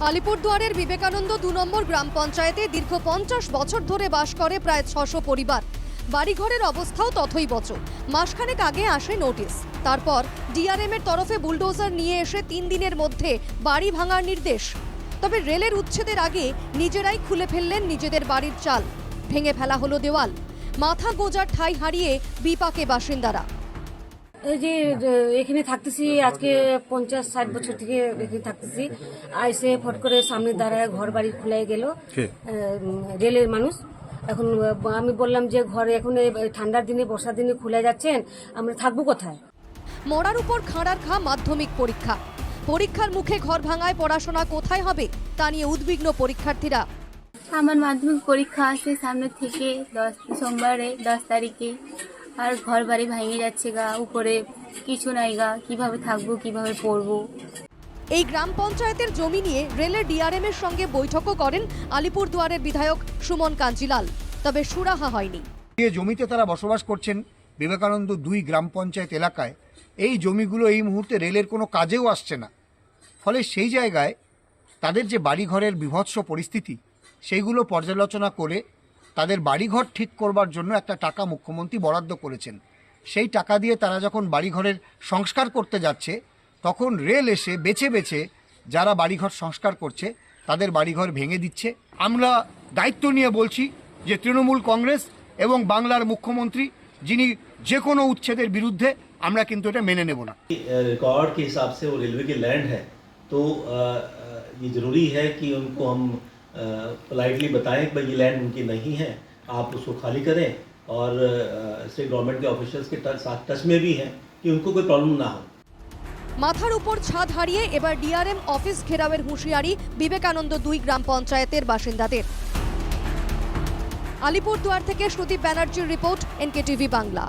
আলিপুরদুয়ারের বিবেকানন্দ দু নম্বর গ্রাম পঞ্চায়েতে দীর্ঘ পঞ্চাশ বছর ধরে বাস করে প্রায় ছশো পরিবার। বাড়িঘরের অবস্থাও তথই বচ মাসখানেক আগে আসে নোটিশ। তারপর ডিআরএম এর তরফে বুলডোজার নিয়ে এসে তিন দিনের মধ্যে বাড়ি ভাঙার নির্দেশ। তবে রেলের উচ্ছেদের আগে নিজেরাই খুলে ফেললেন নিজেদের বাড়ির চাল। ভেঙে ফেলা হলো দেওয়াল। মাথা গোজার ঠাই হারিয়ে বিপাকে বাসিন্দারা। এই যে যে এখানে থাকতেছি আজকে পঞ্চাশ ষাট বছর থেকে এখানে থাকতেছি। আইসে ফট করে সামনে দাঁড়ায় ঘর বাড়ি খুলে গেল। রেলের মানুষ। এখন আমি বললাম যে ঘরে এখন ঠান্ডার দিনে বর্ষার দিনে খুলে যাচ্ছেন আমরা থাকব কোথায়? মরার উপর খাঁড়ার খা মাধ্যমিক পরীক্ষা। পরীক্ষার মুখে ঘর ভাঙায় পড়াশোনা কোথায় হবে তা নিয়ে উদ্বিগ্ন পরীক্ষার্থীরা। আমার মাধ্যমিক পরীক্ষা আছে সামনে থেকে দশ সোমবারে দশ তারিখে। আর ঘর বাড়ি ভেঙে যাচ্ছে গা উপরে কিছু নাই গা কীভাবে থাকব কীভাবে পড়ব। এই গ্রাম পঞ্চায়েতের জমি নিয়ে রেলের ডিআরএম এর সঙ্গে বৈঠকও করেন আলিপুরদুয়ারের বিধায়ক সুমন কাঞ্জিলাল তবে সুরাহা হয়নি। যে জমিতে তারা বসবাস করছেন বিবেকানন্দ দুই গ্রাম পঞ্চায়েত এলাকায়। এই জমিগুলো এই মুহূর্তে রেলের কোনো কাজেও আসছে না। ফলে সেই জায়গায় তাদের যে বাড়িঘরের বিভৎস পরিস্থিতি সেইগুলো পর্যালোচনা করে তাদের বাড়িঘর ঠিক করবার জন্য একটা টাকা মুখ্যমন্ত্রী বরাদ্দ করেছেন সেই টাকা দিয়ে তারা যখন বাড়িঘরের সংস্কার করতে যাচ্ছে তখন রেল এসে বেছে বেছে যারা বাড়িঘর সংস্কার করছে তাদের বাড়িঘর ভেঙে দিচ্ছে আমরা দায়িত্ব নিয়ে বলছি যে তৃণমূল কংগ্রেস এবং বাংলার মুখ্যমন্ত্রী যিনি যে কোনো উচ্ছেদের বিরুদ্ধে আমরা কিন্তু এটা মেনে নেব না रिकॉर्ड के हिसाब से वो रेलवे की लैंड है तो अ, अ, ये ज़रूरी है कि उनको हम पोलाइटली बताएं कि भाई ये लैंड उनकी नहीं है आप उसको खाली करें और स्टेट गवर्नमेंट के ऑफिशियल्स के टच- साथ टच में भी हैं कि उनको कोई प्रॉब्लम ना हो মাথার উপর ছাদ হারিয়ে এবার ডিআরএম অফিস ঘেরাওয়ের হুঁশিয়ারি বিবেকানন্দ দুই গ্রাম পঞ্চায়েতের বাসিন্দাদের আলিপুরদুয়ার থেকে সুদীপ ব্যানার্জির রিপোর্ট এনকেটিভি বাংলা